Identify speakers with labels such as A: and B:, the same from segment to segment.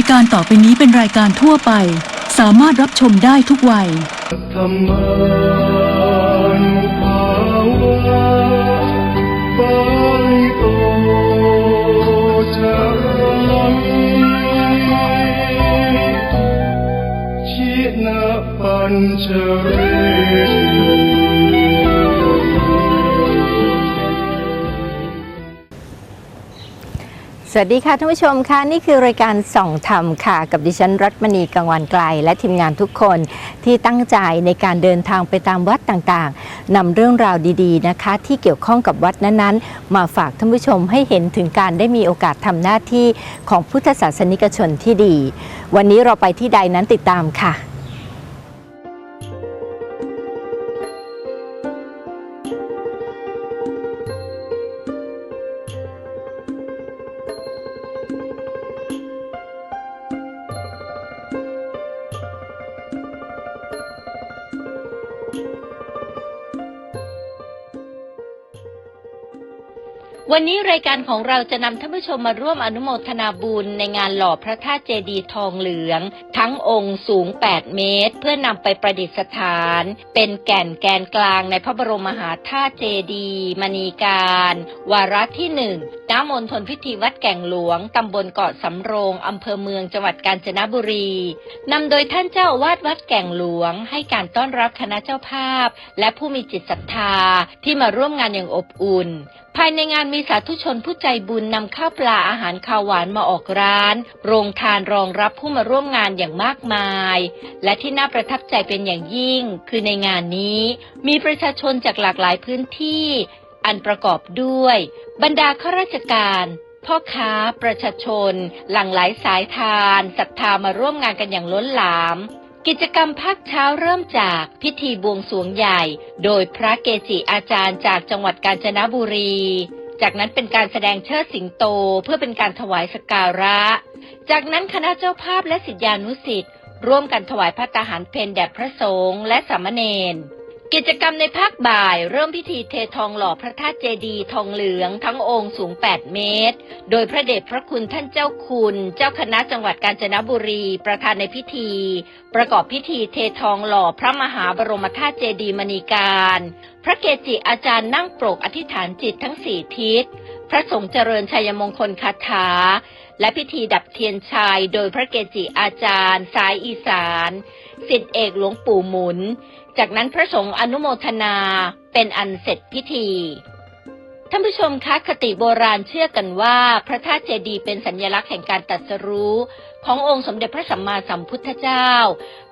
A: ายการต่อไปนี้เป็นรายการทั่วไป สามารถรับชมได้ทุกวัย
B: ธรรมานุภาวะปาลิโตจรังชินะปัญจเร
C: สวัสดีค่ะท่านผู้ชมค่ะนี่คือรายการส่องธรรมค่ะ กับดิฉันรัตมณีกังวานไกล และทีมงานทุกคนที่ตั้งใจในการเดินทางไปตามวัดต่างๆนำเรื่องราวดีๆนะคะ ที่เกี่ยวข้องกับวัดนั้นๆ มาฝากท่านผู้ชมให้เห็นถึงการได้มีโอกาสทำหน้าที่ของพุทธศาสนิกชนที่ดี วันนี้เราไปที่ใดนั้นติดตามค่ะ
D: วันนี้รายการของเราจะนำท่านผู้ชมมาร่วมอนุโมทนาบุญในงานหล่อพระธาตุเจดีย์ทองเหลือง ทั้งองค์สูง 8 เมตร เพื่อนำไปประดิษฐาน เป็นแก่นแกนกลางในพระบรมมหาธาตุเจดีย์มณีการ วาระที่หนึ่งณมณฑลพิธีวัดแก่งหลวงตำบลเกาะสำโรงอำเภอเมืองจังหวัดกาญจนบุรีนำโดยท่านเจ้าอาวาสวัดแก่งหลวง ให้การต้อนรับคณะเจ้าภาพ และผู้มีจิตศรัทธาที่มาร่วมงานอย่างอบอุ่นภายในงานมีสาธุชนผู้ใจบุญนำข้าวปลาอาหารข้าวหวานมาออกร้าน โรงทานรองรับผู้มาร่วมงานอย่างมากมาย และที่น่าประทับใจเป็นอย่างยิ่ง คือในงานนี้ มีประชาชนจากหลากหลายพื้นที่ อันประกอบด้วย บรรดาข้าราชการ พ่อค้า ประชาชน หลั่งไหลสายทานศรัทธามาร่วมงานกันอย่างล้นหลาม กิจกรรมภาคเช้าเริ่มจากพิธีบวงสวงใหญ่ โดยพระเกจิอาจารย์จากจังหวัดกาญจนบุรี จากนั้นเป็นการแสดงเชิดสิงโตเพื่อเป็นการถวายสการะ จากนั้นคณะเจ้าภาพและสิทธิานุสิ์ร่วมกันถวายพระตาหารเพนแด่พระสงฆ์และสามเณร กิจกรรมในภาคบ่ายเริ่มพิธีเททองหล่อพระธาตุเจดีย์ทองเหลืองทั้งองค์สูง 8 เมตร โดยพระเดชพระคุณท่านเจ้าคุณ เจ้าคณะจังหวัดกาญจนบุรี ประธานในพิธี ประกอบพิธีเททองหล่อพระมหาบรมธาตุเจดีย์มณีการ พระเกจิอาจารย์นั่งปรกอธิษฐานจิตทั้งสี่ทิศ พระสงฆ์เจริญชัยมงคลคาถา และพิธีดับเทียนชัยโดยพระเกจิอาจารย์ สายอีสานสิทธิเอกหลวงปู่หมุน จากนั้นพระสงฆ์อนุโมทนาเป็นอันเสร็จพิธี ท่านผู้ชมคะคติโบราณเชื่อกันว่า พระธาตุเจดีย์เป็นสัญลักษณ์แห่งการตรัสรู้ขององค์สมเด็จพระสัมมาสัมพุทธเจ้า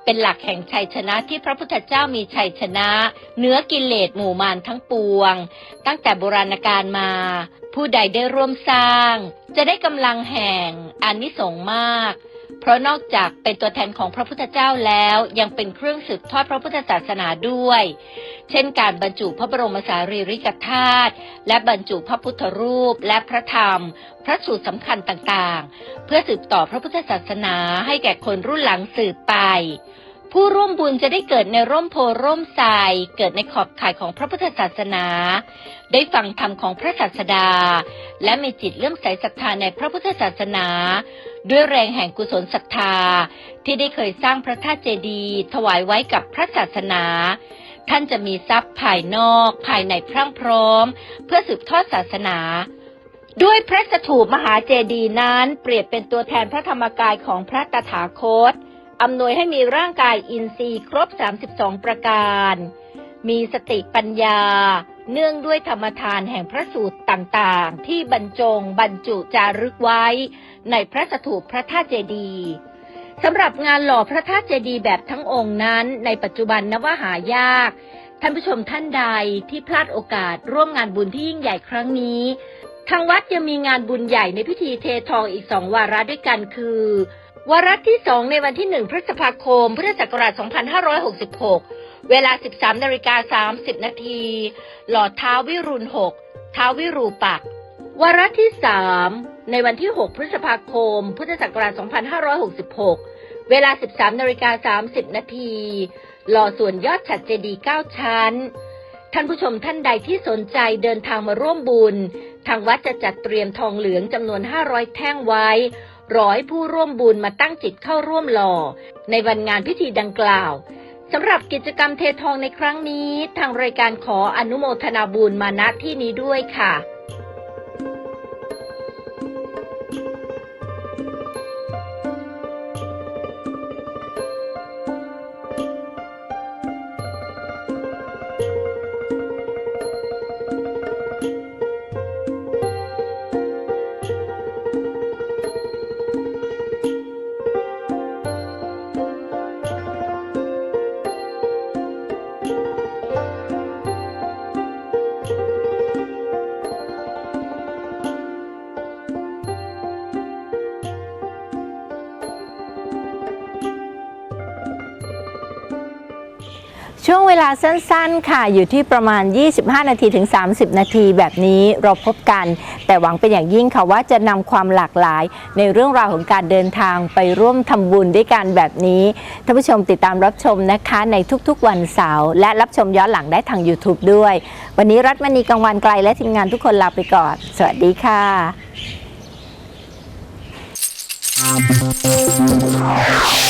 D: เป็นหลักแห่งชัยชนะที่พระพุทธเจ้ามีชัยชนะเหนือกิเลสหมู่มารทั้งปวง ตั้งแต่โบราณกาลมา ผู้ใดได้ร่วมสร้าง จะได้กำลังแห่งอานิสงส์มาก เพราะนอกจากเป็นตัวแทนของพระพุทธเจ้าแล้วยังเป็นเครื่องสืบทอดพระพุทธศาสนาด้วย เช่นการบรรจุพระบรมสารีริกธาตุและบรรจุพระพุทธรูปและพระธรรม พระสูตรสำคัญต่างๆ เพื่อสืบต่อพระพุทธศาสนาให้แก่คนรุ่นหลังสืบไป ผู้ร่วมบุญจะได้เกิดในร่มโพร่มทราย เกิดในขอบข่ายของพระพุทธศาสนา ได้ฟังธรรมของพระศาสดา และมีจิตเลื่อมใสศรัทธาในพระพุทธศาสนา ด้วยแรงแห่งกุศลศรัทธา ที่ได้เคยสร้างพระธาตุเจดีย์ถวายไว้กับพระศาสนา ท่านจะมีทรัพย์ภายนอก ภายในพรั่งพร้อม เพื่อสืบทอดศาสนาด้วยพระสถูปมหาเจดีย์นั้น เปรียบเป็นตัวแทนพระธรรมกายของพระตถาคต อำนวยให้มีร่างกายอินทรีย์ครบ 32 ประการ มีสติปัญญา เนื่องด้วยธรรมทานแห่งพระสูตรต่างๆ ที่บรรจงบรรจุจารึกไว้ ในพระสถูปพระธาตุเจดีย์สำหรับงานหล่อพระธาตุเจดีย์แบบทั้งองค์นั้น ในปัจจุบันนว่าหายาก ท่านผู้ชมท่านใดที่พลาดโอกาสร่วมงานบุญที่ยิ่งใหญ่ครั้งนี้ ทางวัดยังมีงานบุญใหญ่ในพิธีเททองอีกสองวาระด้วยกันคือ วาระที่สองในวันที่หนึ่งพฤษภาคม พุทธศักราช 2566 เวลา 13นาฬิกา30 นาที หลอเท้าวิรุณหกเท้าวิรูปักษ์วาระที่สามในวันที่ 6 พฤษภาคม พุทธศักราช 2566 เวลา 13นาฬิกา30 นาที หล่อส่วนยอดฉัดเจดีย์9ชั้น ท่านผู้ชมท่านใดที่สนใจเดินทางมาร่วมบุญ ทางวัดจะจัดเตรียมทองเหลืองจำนวน 500 แท่งไว้
E: ร้อยผู้ร่วมบุญมาตั้งจิตเข้าร่วมหล่อ ในวันงานพิธีดังกล่าวสำหรับกิจกรรมเททองในครั้งนี้ ทางรายการขออนุโมทนาบุญมาณที่นี้ด้วยค่ะ
D: ช่วงเวลาสั้นๆ ค่ะ อยู่ที่ประมาณ 25 นาทีถึง 30 นาทีแบบนี้เราพบกัน แต่หวังเป็นอย่างยิ่งค่ะว่าจะนำความหลากหลาย ในเรื่องราวของการเดินทางไปร่วมทำบุญด้วยกันแบบนี้ท่านผู้ชมติดตามรับชมนะคะในทุกๆวันเสาร์และรับชมย้อนหลังได้ทาง YouTube ด้วย วันนี้รัฐมณีกังวันไกลและทีมงานทุกคนลาไปก่อน สวัสดีค่ะ
F: เ